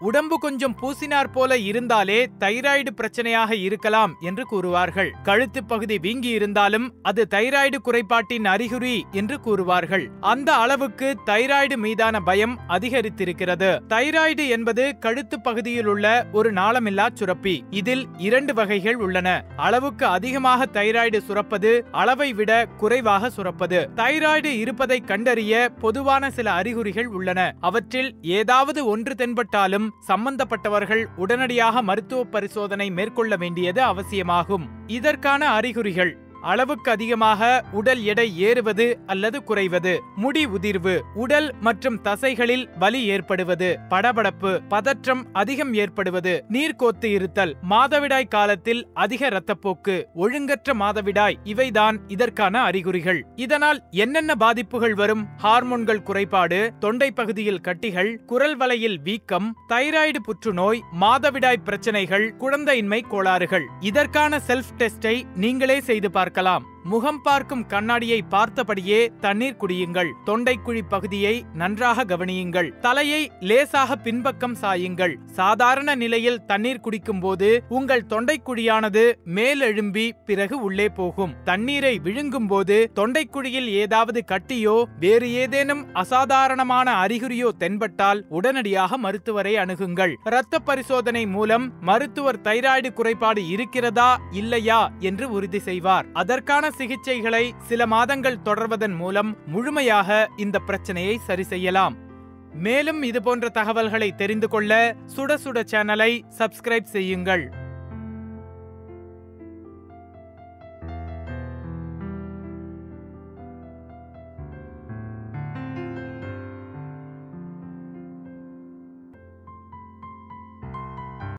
உடம்பு கொஞ்சம் பூசினார் போல இருந்தாலே தைராய்டு பிரச்சனையாக இருக்கலாம் என்று கூறுவார்கள். கழுத்து பகுதி வீங்கி இருந்தாலும் அது தைராய்டு குறைபாட்டின் அறிகுறி என்று கூறுவார்கள். அந்த அளவுக்கு தைராய்டு மீதான பயம் அதிகரித்திருக்கிறது. தைராய்டு என்பது கழுத்து பகுதியில் உள்ள ஒரு நாளமில்லா சுரப்பி. இதில் இரண்டு வகைகள் உள்ளன. அளவுக்கு அதிகமாக தைராய்டு சுரப்பது அளவை விட குறைவாக சுரப்பது. தைராய்டு இருப்பதை கண்டறிய பொதுவான சில அறிகுறிகள் உள்ளன. அவற்றில் ஏதாவது ஒன்று தென்பட்டாலும் சம்பந்தப்பட்டவர்கள் உடனடியாக மருத்துவ பரிசோதனை மேற்கொள்ள வேண்டியது அவசியமாகும். இதற்கான அறிகுறிகள். அளவுக்கு அதிகமாக உடல் எடை ஏறுவது அல்லது குறைவது முடி உதிர்வு உடல் மற்றும் தசைகளில் வலி ஏற்படுவது படபடப்பு பதற்றம் அதிகம் ஏற்படுவது நீர்க்கோத்து இருத்தல் மாதவிடாய் காலத்தில் அதிக இரத்தப்போக்கு ஒழுங்கற்ற மாதவிடாய் இவைதான் இதற்கான அறிகுறிகள். இதனால் என்னென்ன பாதிப்புகள் வரும்? ஹார்மோன்கள் குறைபாடு தொண்டை பகுதியில் கட்டிகள் குரல் வலையில் வீக்கம் தைராய்டு புற்றுநோய் மாதவிடாய் பிரச்சனைகள் குழந்தையின்மை கோளாறுகள். இதற்கான செல்ஃப் டெஸ்டை நீங்களே செய்து பார்க்கலாம். முகம் பார்க்கும் கண்ணாடியை பார்த்தபடியே தண்ணீர் குடியுங்கள். தொண்டைக்குழி பகுதியை நன்றாக கவனியுங்கள். தலையை லேசாக பின்பக்கம் சாயுங்கள். சாதாரண நிலையில் தண்ணீர் குடிக்கும் போது உங்கள் தொண்டைக்குழியானது மேலெழும்பி பிறகு உள்ளே போகும். தண்ணீரை விழுங்கும் போது தொண்டைக்குழியில் ஏதாவது கட்டியோ வேறு ஏதேனும் அசாதாரணமான அறிகுறியோ தென்பட்டால் உடனடியாக மருத்துவரை அணுகுங்கள். இரத்த பரிசோதனை மூலம் மருத்துவர் தைராய்டு குறைபாடு இருக்கிறதா இல்லையா என்று உறுதி செய்வார். அதற்கான சிகிச்சைகளை சில மாதங்கள் தொடர்வதன் மூலம் முழுமையாக இந்த பிரச்சனையை சரி செய்யலாம். மேலும் இதுபோன்ற தகவல்களை தெரிந்து கொள்ள சுட சுட சேனலை சப்ஸ்கிரைப் செய்யுங்கள்.